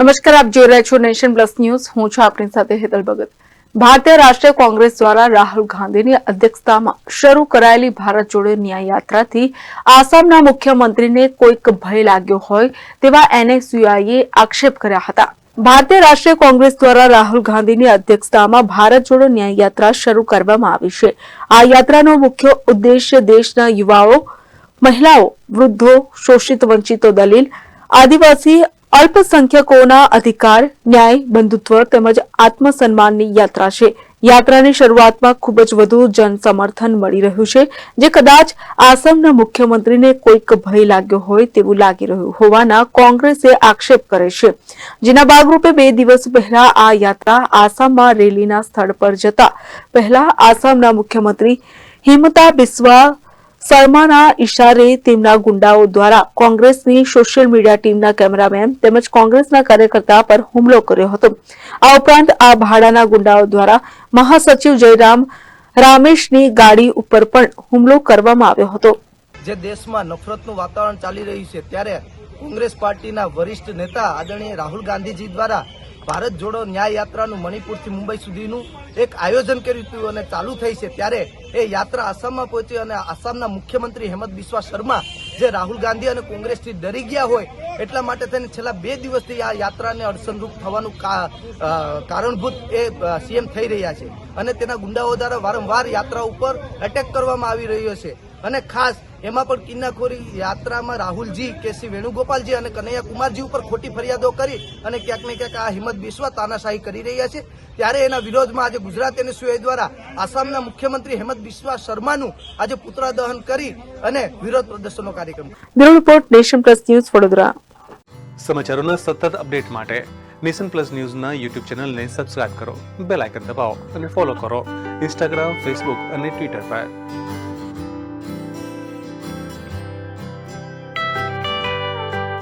નમસ્કાર, આપ જોઈ રહ્યા છો નેશન પ્લસ ન્યૂઝ. હું છું આપની સાથે હેતલ ભગત. ભારતીય રાષ્ટ્રીય કોંગ્રેસ દ્વારા રાહુલ ગાંધીની અધ્યક્ષતામાં શરૂ કરાયેલી ભારત જોડો ન્યાય યાત્રાથી આસામના મુખ્યમંત્રીને કોઈક ભય લાગ્યો હોય તેવા એનએસયુઆઈએ આક્ષેપ કર્યા હતા. ભારતીય રાષ્ટ્રીય કોંગ્રેસ દ્વારા રાહુલ ગાંધીની અધ્યક્ષતામાં ભારત જોડો ન્યાય યાત્રા શરૂ કરવામાં આવી છે. આ યાત્રાનો મુખ્ય ઉદ્દેશ્ય દેશના યુવાઓ, મહિલાઓ, વૃદ્ધો, શોષિત વંચિતો દલીલ આદિવાસી અલ્પસંખ્યકોના અધિકાર, ન્યાય, બંધુત્વ તેમજ આત્મસન્માનની યાત્રા છે. યાત્રાની શરૂઆતમાં ખૂબ જ વધુ જન સમર્થન મળી રહ્યું છે, જે કદાચ આસામના મુખ્યમંત્રીને કોઈક ભય લાગ્યો હોય તેવું લાગી રહ્યું હોવાના કોંગ્રેસે આક્ષેપ કરે છે. જેના ભાગરૂપે બે દિવસ પહેલા આ યાત્રા આસામમાં રેલીના સ્થળ પર જતા પહેલા આસામના મુખ્યમંત્રી હિમતા બિસ્વા શર્માના ઇશારે તેમના ગુંડાઓ દ્વારા કોંગ્રેસની સોશિયલ મીડિયા ટીમના કેમેરામેન તેમજ કોંગ્રેસના કાર્યકર્તા પર હુમલો કર્યો હતો. આ ઉપરાંત આ ભાડાના ગુંડાઓ દ્વારા મહાસચિવ જયરામ રામેશની ગાડી ઉપર પણ હુમલો કરવામાં આવ્યો હતો. જે દેશમાં નફરતનું વાતાવરણ ચાલી રહ્યું છે, ત્યારે કોંગ્રેસ પાર્ટીના વરિષ્ઠ નેતા આદરણીય રાહુલ ગાંધીજી દ્વારા ભારત જોડો ન્યાય યાત્રાનું મણિપુરથી મુંબઈ સુધીનું એક આયોજન કર્યું હતું અને ચાલુ થઈ છે ત્યારે એ યાત્રા આસામમાં પહોંચી અને આસામના મુખ્યમંત્રી હેમંત બિસ્વા શર્મા જે રાહુલ ગાંધી અને કોંગ્રેસથી ડરી ગયા હોય એટલા માટે થઈને છેલ્લા બે દિવસથી આ યાત્રાને અડચણરૂપ થવાનું કારણભૂત એ સીએમ થઈ રહ્યા છે. અને તેના ગુંડાઓ દ્વારા વારંવાર યાત્રા ઉપર એટેક કરવામાં આવી રહ્યો છે. અને ખાસ એમાં પણ કિન્નાખોરી યાત્રામાં રાહુલજી કે શ્રી વેણુગોપાલજી અને કનૈયા કુમારજી ઉપર ખોટી ફરિયાદો કરી અને ક્યાંક ને ક્યાંક આ હિંમત બિસ્વા તાનાશાહી કરી રહ્યા છે. ત્યારે એના વિરોધમાં આજે ગુજરાત એનએસયુઆઈ દ્વારા આસામના મુખ્યમંત્રી હેમંત બિસ્વા શર્માનું આજે પુતળા દહન કરી અને વિરોધ પ્રદર્શનનો કાર્યક્રમ bureau report nation plus news Vadodara. સમાચારોના સતત અપડેટ માટે નેશન પ્લસ ન્યૂઝના યુટ્યુબ ચેનલને સબસ્ક્રાઇબ કરો બેલ આઇકન દબાવો અને ફોલો કરો ઇન્સ્ટાગ્રામ ફેસબુક અને ટ્વિટર પર.